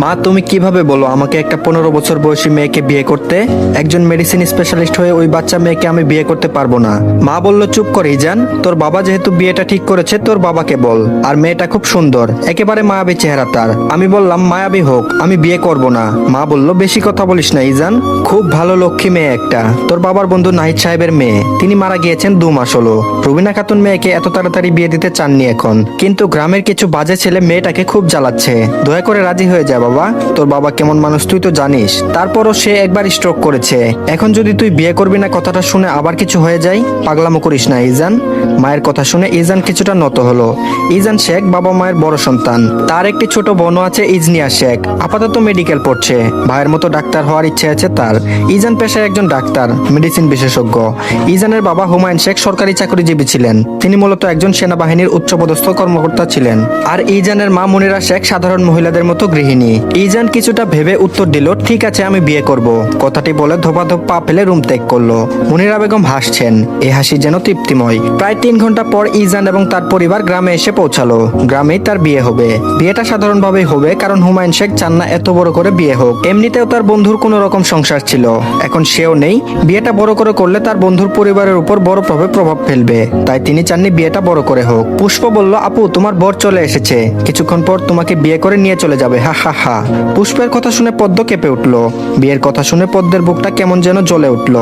মা, তুমি কীভাবে বলো আমাকে একটা পনেরো বছর বয়সী মেয়েকে বিয়ে করতে? একজন মেডিসিন স্পেশালিস্ট হয়ে ওই বাচ্চা মেয়েকে আমি বিয়ে করতে পারব না। মা বলল, চুপ করে যান তোর বাবা যেহেতু বিয়েটা ঠিক করেছে, তোর বাবাকে বল। আর মেয়েটা খুব সুন্দর, একেবারে মায়াবী চেহারা তার। আমি বললাম, মায়াবী হোক, আমি বিয়ে করব না। মা বলল, বেশি কথা বলিস না ইজান। খুব ভালো লক্ষ্মী মেয়ে একটা। তোর বাবার বন্ধু নাহিদ সাহেবের মেয়ে। তিনি মারা গিয়েছেন দু মাস হলো। রুবিনা খাতুন মেয়েকে এত তাড়াতাড়ি বিয়ে দিতে চাননি এখন। কিন্তু গ্রামের কিছু বাজে ছেলে মেয়েটাকে খুব জ্বালাচ্ছে। দয়া করে রাজি হয়ে যা বাবা। তোর বাবা কেমন মানুষ তুই তো জানিস। তারপরও সে একবার স্ট্রোক করেছে। এখন যদি তুই বিয়ে করবি না, কথাটা শুনে আবার কিছু হয়ে যায়? পাগলামো করিস না, ইজান। মায়ের কথা শুনে ইজান কিছুটা নত হলো। ইজান শেখ বাবা মায়ের বড় সন্তান। তার একটি ছোট বোনও আছে, ইজনিয়া শেখ। আপাতত মেডিকেল পড়ছে। ভাইয়ের মতো ডাক্তার হওয়ার ইচ্ছে আছে তার। ইজান পেশায় একজন ডাক্তার মেডিসিন বিশেষজ্ঞ। ইজানের বাবা হুমায়ুন শেখ সরকারি চাকরিজীবী ছিলেন। তিনি মূলত একজন সেনাবাহিনীর উচ্চপদস্থ কর্মকর্তা ছিলেন। আর ইজানের মা মনিরা শেখ সাধারণ মহিলাদের মতো গৃহিণী। ইজান কিছুটা ভেবে উত্তর দিল, ঠিক আছে, আমি বিয়ে করব। কথাটি বলে ধোপাধোপ পা ফেলে রুম ত্যাগ করল। মনিরা বেগম হাসছেন। এই হাসি যেন তৃপ্তিময়। প্রায় তিন ঘণ্টা পর ইজান এবং তার পরিবার গ্রামে এসে পৌঁছালো। গ্রামেই তার বিয়ে হবে। বিয়েটা সাধারণভাবেই হবে, কারণ হুমায়ুন শেখ চান না এত বড় করে বিয়ে হোক। এমনিতেও তার বন্ধুর কোনো রকম সংসার ছিল। এখন সেও নেই। বিয়েটা বড় করে করলে তার বন্ধুর পরিবারের উপর বড় প্রভাবে প্রভাব ফেলবে। তাই তিনি চাননি বিয়েটা বড় করে হোক। পুষ্প বলল, আপু, তোমার বর চলে এসেছে। কিছুক্ষণ পর তোমাকে বিয়ে করে নিয়ে চলে যাবে। হা হা। হা পুষ্পের কথা শুনে পদ্ম কেঁপে উঠল। বিয়ের কথা শুনে পদ্মের বুকটা কেমন যেন জ্বলে উঠল,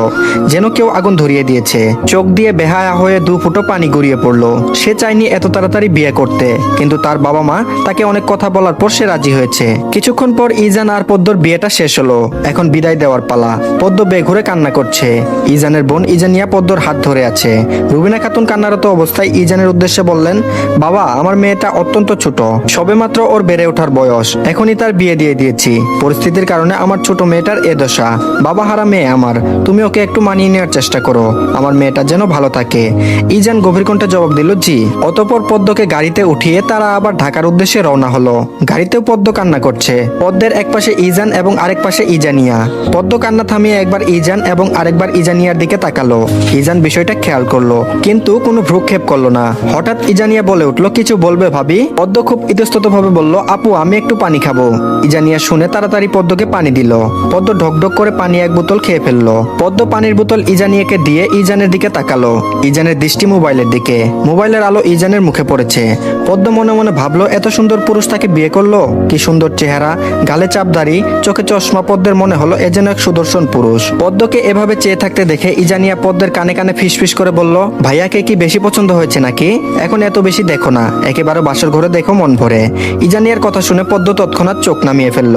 যেন কেউ আগুন ধরিয়ে দিয়েছে। চোখ দিয়ে বেহায়া হয়ে দু ফুটো পানি গড়িয়ে পড়ল। সে চায়নি এত তাড়াতাড়ি বিয়ে করতে, কিন্তু তার বাবা মা তাকে অনেক কথা বলার পর সে রাজি হয়েছে। কিছুক্ষণ পর ইজান আর পদ্মর বিয়েটা শেষ হলো। এখন বিদায় দেওয়ার পালা। পদ্ম বেঘুরে কান্না করছে। ইজানের বোন ইজানিয়া পদ্মর হাত ধরে আছে। রুবিনা খাতুন কান্নারত অবস্থায় ইজানের উদ্দেশ্যে বললেন, বাবা, আমার মেয়েটা অত্যন্ত ছোট। সবেমাত্র ওর বেড়ে ওঠার বয়স। এখনই তার বিয়ে দিয়ে দিয়েছি। পরিস্থিতির কারণে আমার ছোট মেয়েটার এ দশা। বাবা হারা মেয়ে আমার। তুমি ওকে একটু মানিয়ে নেওয়ার চেষ্টা করো। আমার মেয়েটা যেন ভালো থাকে। ইজান গভীর কণ্ঠে জবাব দিল, জি। অতপর পদ্মকে গাড়িতে উঠিয়ে তারা আবার ঢাকার উদ্দেশ্যে রওনা হলো। গাড়িতেও পদ্ম কান্না করছে। পদ্মের এক পাশে ইজান এবং আরেক পাশে ইজানিয়া। পদ্ম কান্না থামিয়ে একবার ইজান এবং আরেকবার ইজানিয়ার দিকে তাকালো। ইজান বিষয়টা খেয়াল করল, কিন্তু কোনো ভ্রুক্ষেপ করল না। হঠাৎ ইজানিয়া বলে উঠল, কিছু বলবে ভাবি? পদ্ম খুব ইতস্তত ভাবে বলল, আপু, আমি একটু পানি খাব। ইজানিয়া শুনে তাড়াতাড়ি পদ্মকে পানি দিল। পদ্ম ঢকঢক করে পানি এক বোতল খেয়ে ফেলল। পদ্ম পানির বোতল ইজানিয়াকে দিয়ে ইজানের দিকে তাকালো। ইজানের দৃষ্টি মোবাইলের দিকে। মোবাইলের আলো ইজানের মুখে পড়েছে। পদ্ম মনে মনে ভাবলো, এত সুন্দর পুরুষ তাকে বিয়ে করল? কি সুন্দর চেহারা, গালে চাপদারি চোখে চশমা। পদ্মের মনে হলো, এ যেন এক সুদর্শন পুরুষ। পদ্মকে এভাবে চেয়ে থাকতে দেখে ইজানিয়া পদ্মের কানে কানে ফিসফিস করে বলল, ভাইয়াকে কি বেশি পছন্দ হয়েছে নাকি? এখন এত বেশি দেখো না। একেবারে বাসর ঘরে দেখো মন ভরে। ইজানিয়ার কথা শুনে পদ্ম তৎক্ষণাৎ চোখ নামিয়ে ফেলল।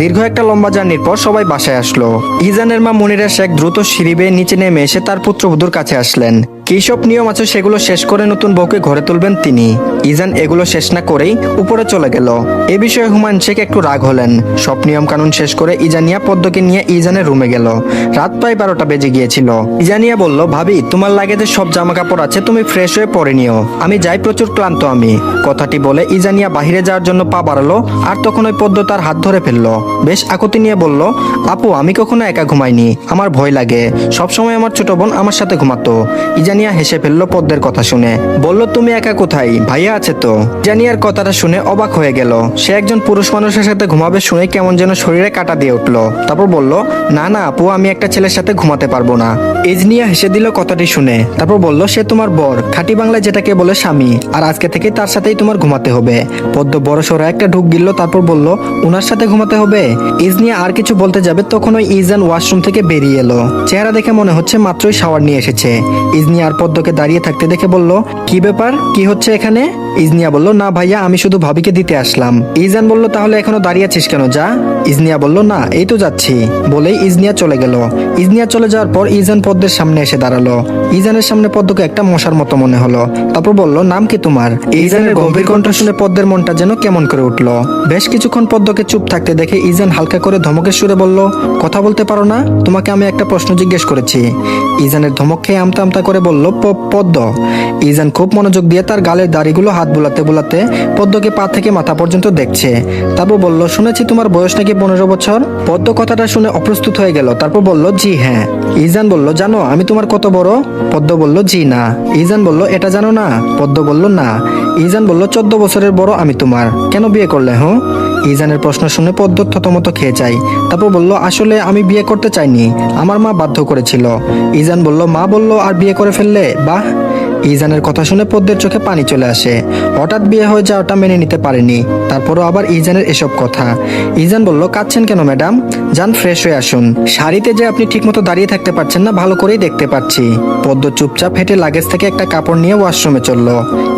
দীর্ঘ একটা লম্বা জার্নির পর সবাই বাসায় আসলো। ইজানের মা মনিরা শেখ দ্রুত সিঁড়ি বেয়ে নিচে নেমে এসে তার পুত্রবধূর কাছে আসলেন। কী সব নিয়ম আছে সেগুলো শেষ করে নতুন বউকে ঘরে তুলবেন তিনি। ইজান, এগুলো শেষ না করেই উপরে চলে গেল। এ বিষয়ে হুমায়ুন শেখ একটু রাগ হলেন। সব নিয়ম কানুন শেষ করে ইজানিয়া পদ্মকে নিয়ে ইজানের রুমে গেল। রাত প্রায় বারোটা বেজে গিয়েছিল। ইজানিয়া বলল, ভাবি, তোমার লাগেজে সব জামা কাপড় আছে, তুমি ফ্রেশ হয়ে পরে নিও। আমি যাই প্রচুর ক্লান্ত আমি। কথাটি বলে ইজানিয়া বাহিরে যাওয়ার জন্য পা বাড়ালো আর তখন ওই পদ্ম তার হাত ধরে ফেলল। বেশ আকুতি নিয়ে বলল, আপু, আমি কখনো একা ঘুমাইনি। আমার ভয় লাগে। সবসময় আমার ছোট বোন আমার সাথে ঘুমাতো। ইজানিয়া হেসে ফেলল পদ্মের কথা শুনে। বলল, তুমি একা কোথায়? ভাইয়া আছে তো? ইজানিয়ার কথাটা শুনে অবাক হয়ে গেল। সে একজন পুরুষ মানুষের সাথে ঘুমাবে শুনে কেমন যেন শরীরে কাটা দিয়ে উঠল। তারপর বলল, না না, আপু, আমি একটা ছেলের সাথে ঘুমাতে পারব না। ইজনিয়া হেসে দিল কথাটি শুনে। তারপর বলল, সে তোমার বর, খাঁটি বাংলায় যেটাকে বলে স্বামী, আর আজকে থেকে তার সাথেই তোমার ঘুমাতে হবে। পদ্ম বড় সড়ো একটা ঢুক গিলল, তারপর বলল, উনার সাথে ঘুমাতে হবে? ইজনিয়া আর কিছু বলতে যাবে তখন ওই ইজান ওয়াশরুম থেকে বেরিয়ে এলো। চেহারা দেখে মনে হচ্ছে মাত্রই শাওয়ার নিয়ে এসেছে। ইজনিয়া আর পদ্মকে দাঁড়িয়ে থাকতে দেখে বলল কি ব্যাপার? কি হচ্ছে এখানে? ইজনিয়া বলল, না ভাইয়া, আমি শুধু ভাবিকে দিতে আসলাম। ইজান বলল, তাহলে এখনও দাঁড়িয়ে আছিস কেন যা? ইজনিয়া বলল, না, এই তো যাচ্ছি। বলেই ইজনিয়া চলে গেল। ইজনিয়া চলে যাওয়ার পর ইজান পদ্মের সামনে এসে দাঁড়াল। ইজানের সামনে পদ্মকে একটা মশার মতো মনে হলো। তারপর বলল, নাম কি তোমার? ইজানের গম্ভীর কণ্ঠ শুনে পদ্মের মনটা যেন কেমন করে উঠল। বেশ কিছুক্ষণ পদ্মকে চুপ থাকতে দেখে ইজান হালকা করে ধমকের সুরে বলল, কথা বলতে পারো না, তোমাকে আমি একটা প্রশ্ন জিজ্ঞেস করেছি। ইজানের ধমক খেয়ে আমতা আমতা করে বলল, "প- পদ্ম। ইজান খুব মনোযোগ দিয়ে তার গালের দাড়িগুলো হাত বুলাতে বুলাতে পদ্মকে পা থেকে মাথা পর্যন্ত দেখছে। তারপর বলল, শুনেছি তোমার বয়স নাকি পনেরো বছর? পদ্ম কথাটা শুনে অপ্রস্তুত হয়ে গেল। তারপর বলল, জি হ্যাঁ। ইজান বলল, জানো, আমি তোমার কত বড়? পদ্ম বলল, জি, না। ইজান বলল, এটা জানো না? পদ্ম বলল, না। ইজান বলল, চোদ্দ বছরের বড় আমি তোমার। কেন বিয়ে করলে, হুঁ? ইজানের প্রশ্ন শুনে পদ্ম থতমত খেয়ে যায়। তারপর বলল, আসলে আমি বিয়ে করতে চাইনি। আমার মা বাধ্য করেছিল। ইজান বলল, মা বলল, আর বিয়ে করে ফেললে? বাহ! ইজানের কথা শুনে পদ্মের চোখে পানি চলে আসে। হঠাৎ বিয়ে হয়ে যাওয়াটা মেনে নিতে পারেনি। তারপরও আবার ইজানের এসব কথা। ইজান বলল, কাঁদছেন কেন, ম্যাডাম? যান, ফ্রেশ হয়ে আসুন। শাড়িতে যে আপনি ঠিকমতো দাঁড়িয়ে থাকতে পারছেন না, ভালো করেই দেখতে পাচ্ছি। পদ্ম চুপচাপ হেঁটে লাগেজ থেকে একটা কাপড় নিয়ে ওয়াশরুমে চলল।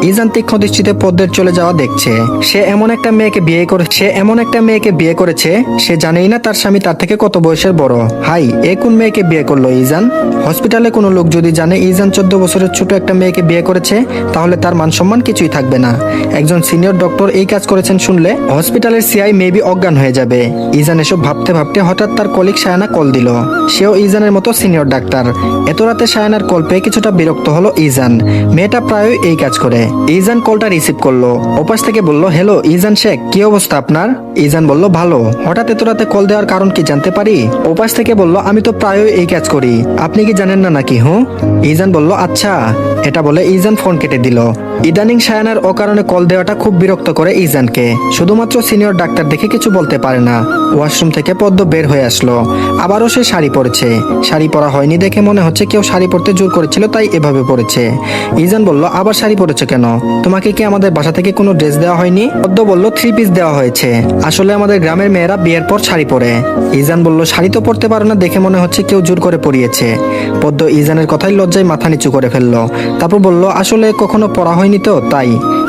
ইজান তীক্ষ্ণ দৃষ্টিতে পদ্মের চলে যাওয়া দেখছে। সে এমন একটা মেয়েকে বিয়ে করে, সে এমন একটা মেয়েকে বিয়ে করেছে? সে জানেই না তার স্বামী তার থেকে কত বয়সের বড়? হাই, এ কোন মেয়েকে বিয়ে করল ইজান? হসপিটালে কোনো লোক যদি জানে ইজান চোদ্দ বছরের ছোট একটা মেয়েকে বিয়ে করেছে, তাহলে তার মান সম্মান কিছুই থাকবে না। একজন সিনিয়র ডক্টর এই কাজ করেছেন শুনলে হসপিটালের সিআই মেবি অজ্ঞান হয়ে যাবে। ইজান এসব ভাবতে ভাবতে হঠাৎ তার কলিগ সায়ানা কল দিল। সেও ইজানের মতো সিনিয়র ডাক্তার। এত রাতে সায়ানার কল পেয়ে কিছুটা বিরক্ত হলো ইজান। মেয়েটা প্রায়ই এই কাজ করে। ইজান কলটা রিসিভ করল। ওপাশ থেকে বলল, হ্যালো, ইজান শেখ, কি অবস্থা আপনার? ইজান বলল, ভালো। হঠাৎ এত রাতে কল দেওয়ার কারণ কি জানতে পারি? ওপাশ থেকে বলল, আমি তো প্রায়ই এই কাজ করি। আপনি কি জানেন না নাকি, হুঁ? ইজান বলল আচ্ছা। এটা বলে ইজান ফোন কেটে দিল। ইদানিং সায়ানার অকারণে কল দেওয়াটা খুব বিরক্ত করে ইজানকে। শুধুমাত্র সিনিয়র ডাক্তার দেখে কিছু বলতে পারে না। ওয়াশরুম থেকে পদ্ম বের হয়ে আসলো। আবারও সে শাড়ি পরেছে। শাড়ি পরা হয়নি দেখে মনে হচ্ছে কেউ শাড়ি পরতে জোর করেছিল, তাই এভাবে পরেছে। ইজান বলল, আবার শাড়ি পরেছে কেন? তোমাকে কি আমাদের বাসা থেকে কোনো ড্রেস দেওয়া হয়নি? পদ্ম বলল, থ্রি পিস দেওয়া হয়েছে। আসলে আমাদের গ্রামের মেয়েরা বিয়ের পর শাড়ি পরে। ইজান বলল, শাড়ি তো পরতে পারো না, দেখে মনে হচ্ছে কেউ জোর করে পরিয়েছে। পদ্ম ইজানের কথাই লজ্জায় মাথা নিচু করে ফেলল। তারপর বলল, আসলে কখনো পড়া হয়নি তো তাই।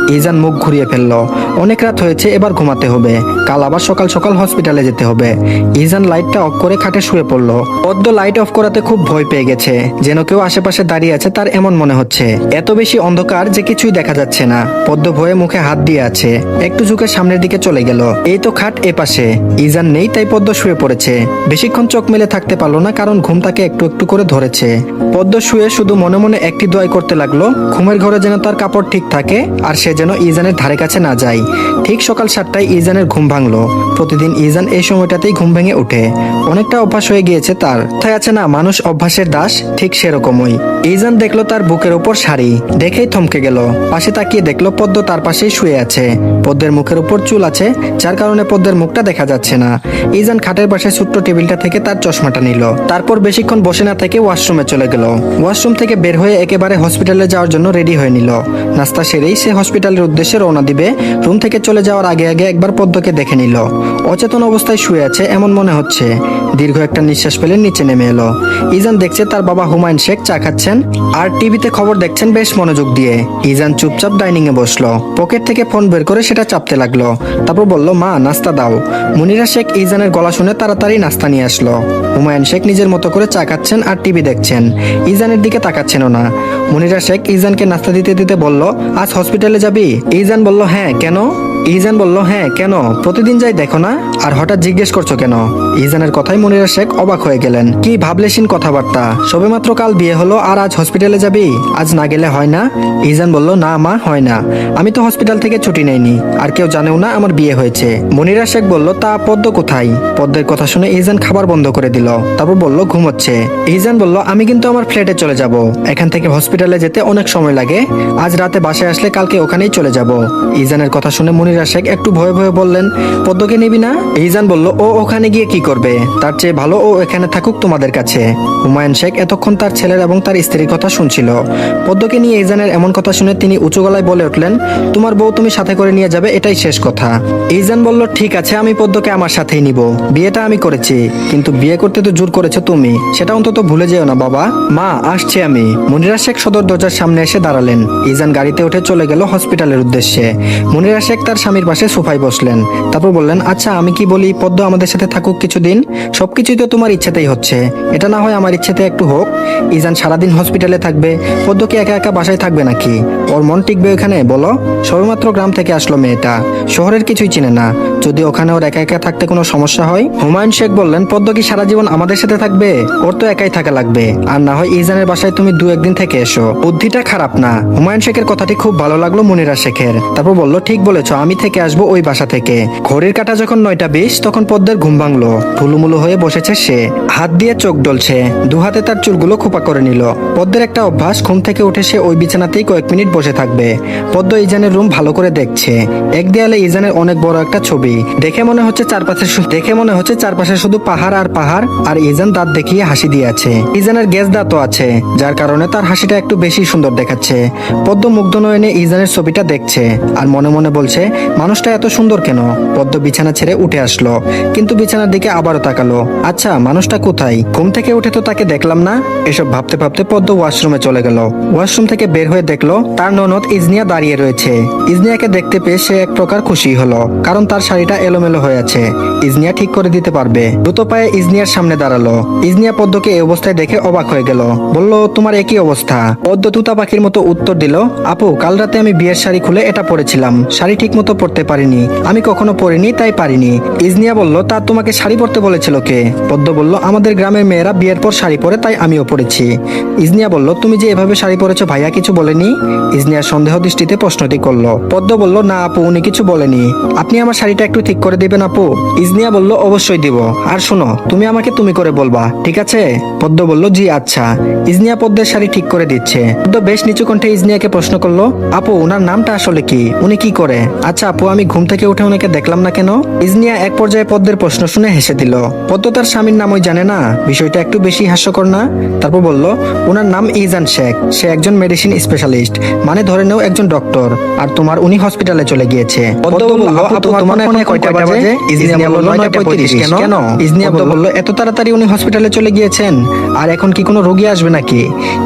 ইজান মুখ ঘুরিয়ে ফেলল। অনেক রাত হয়েছে, এবার ঘুমাতে হবে। কাল আবার সকাল সকাল হসপিটালে যেতে হবে। ইজান লাইটটা অফ করে খাটে শুয়ে পড়ল। পদ্ম লাইট অফ করাতে খুব ভয় পেয়ে গেছে। যেন কেউ আশেপাশে দাঁড়িয়ে আছে, তার এমন মনে হচ্ছে। এত বেশি অন্ধকার যে কিছুই দেখা যাচ্ছে না। পদ্ম ভয়ে মুখে হাত দিয়ে আছে। একটু ঝুঁকে সামনের দিকে চলে গেল। এই তো খাট এ পাশে। ইজান নেই, তাই পদ্ম শুয়ে পড়েছে। বেশিক্ষণ চোখ মেলে থাকতে পারল না, কারণ ঘুম তাকে একটু একটু করে ধরেছে। পদ্ম শুয়ে শুধু মনে মনে একটি দোয়াই করতে লাগল, ঘুমের ঘরে যেন তার কাপড় ঠিক থাকে, আর সে যেন ইজানের ধারে কাছে না যায়। ঠিক সকাল সাতটায় ইজানের ঘুম ভাঙলো। প্রতিদিন ইজান এই সময়টাতেই ঘুম ভেঙে ওঠে। অনেকটা অভ্যাস হয়ে গিয়েছে তার। তাই আছে না, মানুষ অভ্যাসের দাস, ঠিক সেরকমই। ইজান দেখল তার বুকের উপর শাড়ি, দেখেই থমকে গেল। পাশে তাকিয়ে দেখল পদ্ম তার পাশেই শুয়ে আছে। পদ্মের মুখের উপর চুল আছে, যার কারণে পদ্মের মুখটা দেখা যাচ্ছে না। ইজান খাটের পাশে ছোট্ট টেবিলটা থেকে তার চশমাটা নিল। তারপর বেশিক্ষণ বসে না থেকে ওয়াশরুমে চলে গেল। ওয়াশরুম থেকে বের হয়ে একেবারে হসপিটালে যাওয়ার জন্য রেডি হয়ে নিল। নাস্তা সেরেই সে হসপিটালের উদ্দেশ্যে রওনা দিবে। রুম থেকে চলে যাওয়ার আগে আগে একবার পদ্মকে দেখে নিল। অচেতন অবস্থায় শুয়ে আছে এমন মনে হচ্ছে। দীর্ঘ একটা নিঃশ্বাস ফেলে নিচে নেমে এলো। ইজান দেখছে তার বাবা হুমায়ুন শেখ চা খাচ্ছেন আর টিভিতে খবর দেখছেন বেশ মনোযোগ দিয়ে। ইজান চুপচাপ ডাইনিং এ বসল। পকেট থেকে ফোন বের করে সেটা চাপতে লাগল। তারপর বলল, মা, নাস্তা দাও। মুনিরা শেখ ইজানের গলা শুনে তাড়াতাড়ি নাস্তা নিয়ে আসলো। হুমায়ুন শেখ নিজের মতো করে চা খাচ্ছেন আর টিভি দেখছেন। ইজানের দিকে তাকাচ্ছেনও না। মুনিরা শেখ ইজানকে নাস্তা দিতে দিতে বলল, আজ হসপিটালে যাবি ইজান বলল হ্যাঁ কেন? ইজান বলল হ্যাঁ কেন? প্রতিদিন যাই দেখো না? আর হঠাৎ জিজ্ঞেস করছ কেন? ইজানের কথাই মনিরা শেখ অবাক হয়ে গেলেন। কি ভাবলেশীন কথাবার্তা? সবেমাত্র কাল বিয়ে হলো আর আজ হসপিটালে যাবি? আজ না গেলে হয় না? ইজান বলল, না মা, হয় না। আমি তো হসপিটাল থেকে ছুটি নেইনি, আর কেউ জানেও না আমার বিয়ে হয়েছে। মনিরা শেখ বলল, তা পদ্ম কোথায়? পদ্মের কথা শুনে ইজান খাবার বন্ধ করে দিল। তারপর বলল, ঘুমোচ্ছে। ইজান বলল, আমি কিন্তু আমার ফ্ল্যাটে চলে যাব। এখান থেকে হসপিটালে যেতে অনেক সময় লাগে। আজ রাতে বাসায় আসলে কালকে ওখানেই চলে যাব। ইজানের কথা শুনে মনিরা শেখ একটু ভয়ে ভয়ে বললেন, পদ্মকে নিবি না? ইজান বলল, ও ওখানে গিয়ে কি করবে? তার চেয়ে ভালো ও এখানে থাকুক তোমাদের কাছে। হুমায়ুন শেখ এতক্ষণ তার ছেলের এবং তার স্ত্রীর কথা শুনছিল। পদ্মকে নিয়ে ইজানের এমন কথা শুনে তিনি উঁচু গলায় বলে উঠলেন, তোমার বউ তুমি সাথে করে নিয়ে যাবে, এটাই শেষ কথা। ইজান বলল, ঠিক আছে, আমি পদ্মকে আমার সাথেই নিব। বিয়েটা আমি করেছি, কিন্তু বিয়ে করতে তো জোর করেছ তুমি। সেটা অন্তত ভুলে যেও না, বাবা। মা, আসছি আমি। মনিরা শেখ সদর দরজার সামনে এসে দাঁড়ালেন। ইজান গাড়িতে উঠে চলে গেল হসপিটালের উদ্দেশ্যে। মনিরা শেখ তার স্বামীর পাশে সোফায় বসলেন। তারপর বললেন আচ্ছা আমি কি বলি, পদ্ম আমাদের সাথে থাকুক কিছুদিন? সবকিছুই তো তোমার ইচ্ছেতেই হচ্ছে। এটা না হয় আমার ইচ্ছেতে একটু হোক। ইজান সারাদিন হসপিটালে থাকবে। পদ্ম কি একা একা বাসায় থাকবে নাকি? ওর মন টিকবে ওখানে, বলো? সবেমাত্র গ্রাম থেকে আসলো মেয়েটা। শহরের কিছুই চিনে না। যদি ওখানে ওর একা একা থাকতে কোনো সমস্যা হয়? হুমায়ুন শেখ বললেন, পদ্ম কি সারা জীবন আমাদের সাথে থাকবে? ওর তো একাই থাকা লাগবে। আর না হয় ইজানের বাসায় তুমি দু একদিন থেকে এসো। বুদ্ধিটা খারাপ না। হুমায়ুন শেখের কথাটি খুব ভালো লাগল মনিরা শেখের। তারপর বলল, ঠিক বলেছ আমি থেকে আসব ওই বাসা থেকে। ঘড়ির কাটা যখন নয়টা বিশ, তখন পদ্মার ঘুম ভাঙলো। ঠুলুমুলু হয়ে বসেছে সে। হাত দিয়ে চোখ ডলছে। দু হাতে তার চুলগুলো খোপা করে নিল। পদ্মের একটা অভ্যাস, ঘুম থেকে উঠে সে ওই বিছানাতেই কয়েক মিনিট বসে থাকবে। পদ্ম ইজানের রুম ভালো করে দেখছে। এক দেয়ালে ইজানের অনেক বড় একটা ছবি। দেখে মনে হচ্ছে চারপাশে দেখে মনে হচ্ছে চারপাশে শুধু পাহাড় আর পাহাড়, আর ইজান দাঁত দেখিয়ে হাসি দিয়ে আছে ইজানের গ্যাস দাঁতও আছে, যার কারণে তার হাসিটা একটু বেশি সুন্দর দেখাচ্ছে। পদ্ম মুগ্ধ নয়নে ইজানের ছবিটা দেখছে, আর মনে মনে বলছে মানুষটা এত সুন্দর কেন? পদ্ম বিছানা ছেড়ে উঠে আসলো, কিন্তু বিছানার দিকে আবারও তাকালো। আচ্ছা মানুষটা কোথায়? ঘুম থেকে উঠে তো তাকে দেখলাম না? এসব ভাবতে ভাবতে পদ্ম ওয়াশরুমে চলে গেল। ওয়াশরুম থেকে বের হয়ে দেখল, তার ননদ ইজনিয়া দাঁড়িয়ে রয়েছে। ইজনিয়াকে দেখতে পেয়ে সে এক প্রকার খুশি হলো, কারণ তার শাড়িটা এলোমেলো হয়ে আছে। ইজনিয়া ঠিক করে দিতে পারবে। দ্রুত পায়ে ইজনিয়ার সামনে দাঁড়াল। ইজনিয়া পদ্মকে এই অবস্থায় দেখে অবাক হয়ে গেল। বলল, তোমার একই অবস্থা। পদ্ম তুতা পাখির মতো উত্তর দিল, আপু, কাল রাতে আমি বিয়ের শাড়ি খুলে এটা পরেছিলাম। শাড়ি ঠিক মতো পরতে পারিনি। আমি কখনো পরিনি তাই পারিনি। ইজনিয়া বলল, তা তোমাকে শাড়ি পরতে বলেছিল কে? পদ্ম বলল, আমাদের গ্রামের মেয়েরা বিয়ের পর শাড়ি পরে, তাই আমিও পরেছি ইজনিয়া বলল, তুমি যে এভাবে শাড়ি পরেছো ভাইয়া, কিছু বলেনি? ইজনিয়ার সন্দেহ দৃষ্টিতে প্রশ্নটি করল। পদ্ম বলল, না আপু, উনি কিছু বলেনি। আপনি আমার শাড়িটা একটু ঠিক করে দিবেন আপু? ইজনিয়া বলল, অবশ্যই দিব। আর শোনো, তুমি আমাকে তুমি করে বলবা, ঠিক আছে? পদ্ম বলল, জি আচ্ছা। ইজনিয়া পদ্মের শাড়ি ঠিক করে দিচ্ছে। পদ্ম বেশ নিচু কণ্ঠে ইজনিয়াকে প্রশ্ন করল, আপু ওনার নামটা আসলে কি? উনি কি করে? আচ্ছা আপু আমি ঘুম থেকে উঠে ওনাকে দেখলাম না কেন? ইজনিয়া এক পর্যায়ে পদ্মের প্রশ্ন শুনে হেসে দিল। পদ্ম তার স্বামীর নাম ওই জানে না। বিষয়টা একটু বেশি হাস্যকর না? তারপর বলল ওনার নাম ইজান শেখ। সে একজন মেডিসিন স্পেশালিস্ট মানে ধরে নেও একজন ডক্টর আর তোমার উনি হসপিটালে চলে গিয়েছে। বলল এত তাড়াতাড়ি উনি হসপিটালে চলে গিয়েছেন। আর এখন কি কোনো রোগী আসবে নাকি?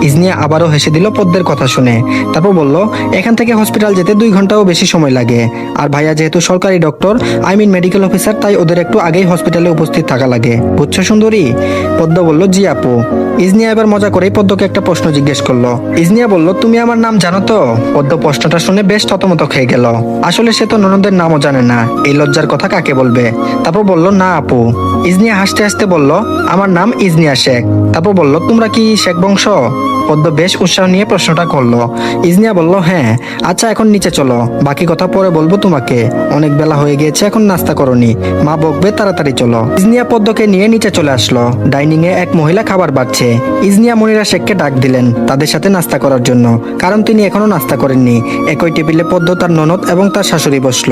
ইজনিয়া আবারও হেসে দিল পদ্মের কথা শুনে। তারপর বলল এখান থেকে হসপিটাল যেতে দুই ঘন্টাও বেশি সময় লাগে। আর ভাইয়া যেহেতু সরকারি doctor I mean medical officer তাই ওদের একটু আগেই হসপিটালে উপস্থিত থাকা লাগে। বুঝছ সুন্দরী? পদ্ম বলল, জি আপু। ইজনিয়া এবার মজা করেই পদ্মকে একটা প্রশ্ন জিজ্ঞেস করল। ইজনিয়া বলল, তুমি আমার নাম জানো তো? পদ্ম প্রশ্নটা শুনে বেশ থতমত খেয়ে গেল। আসলে সে তো ননদের নামও জানে না। এই লজ্জার কথা কাকে বলবে? তারপর বলল, না আপু। ইজনিয়া হাসতে হাসতে বলল, আমার নাম ইজনিয়া শেখ। তারপর বলল, তোমরা কি শেখ বংশ? পদ্ম বেশ উৎসাহ নিয়ে প্রশ্নটা করল। ইজনিয়া বলল হ্যাঁ আচ্ছা এখন নিচে চলো। বাকি কথা পরে বলব তোমাকে। অনেক বেলা হয়ে গিয়েছে, এখন নাস্তা করনি। মা বকবে, তাড়াতাড়ি চলো। ইজনিয়া পদ্মকে নিয়ে নিচে চলে আসলো। ডাইনিং এ এক মহিলা খাবার বাড়ছে। ইজনিয়া মনিরা শেখকে ডাক দিলেন, তাদের সাথে নাস্তা করার জন্য। কারণ তিনি এখনও নাস্তা করেননি। একই টেবিলে পদ্ম তার ননদ এবং তার শাশুড়ি বসল।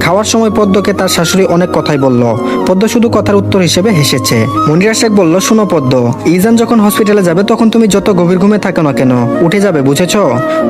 খাওয়ার সময় পদ্মকে তার শাশুড়ি অনেক কথাই বলল। পদ্ম শুধু কথার উত্তর হিসেবে হেসেছে। মনিরা শেখ বলল, শুনো পদ্ম, ইজান যখন হসপিটালে যাবে, তখন তুমি যত গভীর ঘুমে থাকো না কেন? উঠে যাবে, বুঝেছ?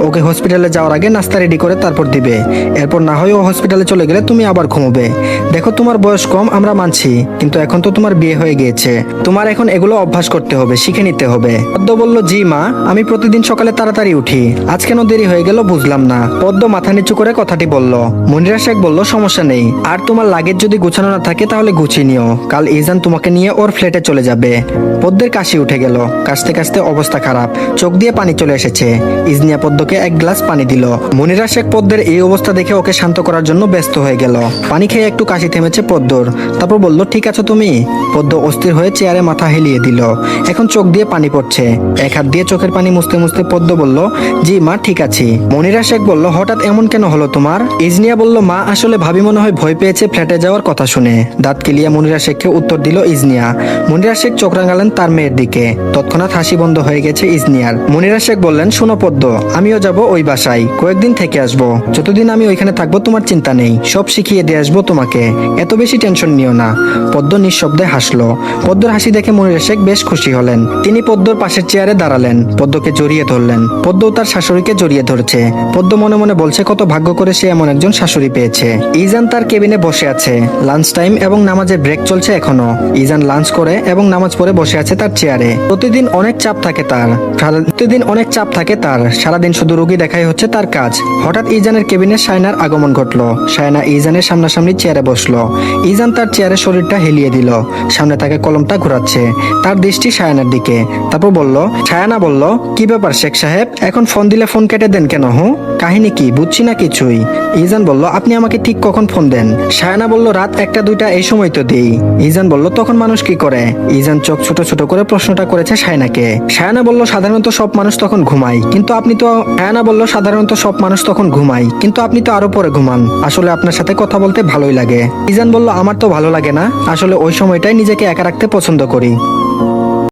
ওকে হসপিটালে যাওয়ার আগে নাস্তা রেডি করে তারপর দিবে। এরপর না হয় ও হসপিটালে চলে গেলে তুমি আবার ঘুমোবে। দেখো, তোমার বয়স কম, আমরা মানছি, কিন্তু এখন তো তোমার বিয়ে হয়ে গিয়েছে। তোমার এখন এগুলো অভ্যাস করতে হবে, শিখে নিতে হবে। পদ্ম বলল, জি, মা, আমি প্রতিদিন সকালে তাড়াতাড়ি উঠি। আজ কেন দেরি হয়ে গেল বুঝলাম না। পদ্ম মাথা নিচু করে কথাটি বলল, মনিরা শেখ বলল, সমস্যা নেই। আর তোমার লাগেজ যদি গুছানো না থাকে তাহলে গুছিয়ে নিও। কাল ইজান তোমাকে নিয়ে ওর ফ্ল্যাটে চলে যাবে। পদ্মের কাশি উঠে গেল। কাশতে কাশতে অবস্থা খারাপ। চোখ দিয়ে পানি চলে এসেছে। ইজনিয়া পদ্মকে এক গ্লাস পানি দিল। মনিরা শেখ পদ্মের এই অবস্থা দেখে ওকে শান্ত করার জন্য ব্যস্ত হয়ে গেল। পানি খেয়ে একটু কাশি থেমেছে পদ্মর। তারপর বলল, ঠিক আছো তুমি? পদ্ম অস্থির হয়ে চেয়ারে মাথা হেলিয়ে দিল। এখন চোখ দিয়ে পানি পড়ছে। এক হাত দিয়ে চোখের পানি মুছতে মুছতে পদ্ম বলল, জি মা, ঠিক আছি। মনিরা শেখ বলল, হঠাৎ এমন কেন হলো তোমার? ইজনিয়া বলল, মা, আসলে ভাবি মনে হয় ভয় পেয়েছে ফ্ল্যাটে যাওয়ার কথা শুনে। দাঁত কেলিয়া মনিরা শেখকে উত্তর দিল, ইজনিয়া। মনিরা শেখ চোখ রাঙালেন তার মেয়ের দিকে। তৎক্ষণাৎ হাসি বন্ধ হয়ে গেছে ইজনিয়ার মনিরা শেখ বললেন, শোনো পদ্ম, আমিও যাব ওই বাসায়। কয়েকদিন থেকে আসব। যতদিন আমি ওইখানে থাকব, তোমার চিন্তা নেই। সব শিখিয়ে দিয়ে আসব তোমাকে। এত বেশি টেনশন নিও না। পদ্ম নিঃশব্দে হাসলো। পদ্মর হাসি দেখে মনিরা শেখ বেশ খুশি হলেন। তিনি পদ্মর পাশের চেয়ারে দাঁড়ালেন। পদ্মকে জড়িয়ে ধরলেন। পদ্ম তার শাশুড়িকে জড়িয়ে ধরছে। পদ্ম মনে মনে বলছে, কত ভাগ্য করে সে এমন একজন শাশুড়ি পেয়েছে। ইজান তার কেবিনে বসে আছে। লাঞ্চ টাইম এবং নামাজের ব্রেক চলছে এখনও। ইজান লাঞ্চ করে এবং নামাজ পড়ে বসে আছে তার চেয়ারে। প্রতিদিন অনেক চাপ থাকে তার। সারা- প্রতিদিন অনেক চাপ থাকে তার। সারাদিন শুধু রোগী দেখাই হচ্ছে তার কাজ। হঠাৎ ইজানের কেবিনে সায়নার আগমন ঘটলো। সায়না ইজানের সামনাসামনি চেয়ারে বসল। ইজান তার চেয়ারে শরীরটা হেলিয়ে দিল। সামনে তাকে কলমটা ঘোরাচ্ছে। তার দৃষ্টি সায়নার দিকে। তারপর বলল সায়না বলল, কি ব্যাপার শেখ সাহেব? এখন ফোন দিলে ফোন কেটে দেন কেন, হুঁ? কাহিনী কি? বুঝছি না কিছুই। ইজান বলল, আপনি আমাকে ঠিক কখন ফোন দেন? সায়না বলল, রাত একটা, দুইটা, এই সময় তো দেই। ইজান বলল, তখন মানুষ কি করে? ইজান চোখ ছোট ছোট করে প্রশ্নটা করেছে সায়নাকে সায়না বলল, সাধারণত সব মানুষ তখন ঘুমায়। কিন্তু আপনি তো হ্যাঁ না বলল, সাধারণত সব মানুষ তখন ঘুমায়। কিন্তু আপনি তো আরও পরে ঘুমান। আসলে আপনার সাথে কথা বলতে ভালোই লাগে। ইজান বলল, আমার তো ভালো লাগে না। আসলে ওই সময়টাই নিজেকে একা রাখতে পছন্দ করি।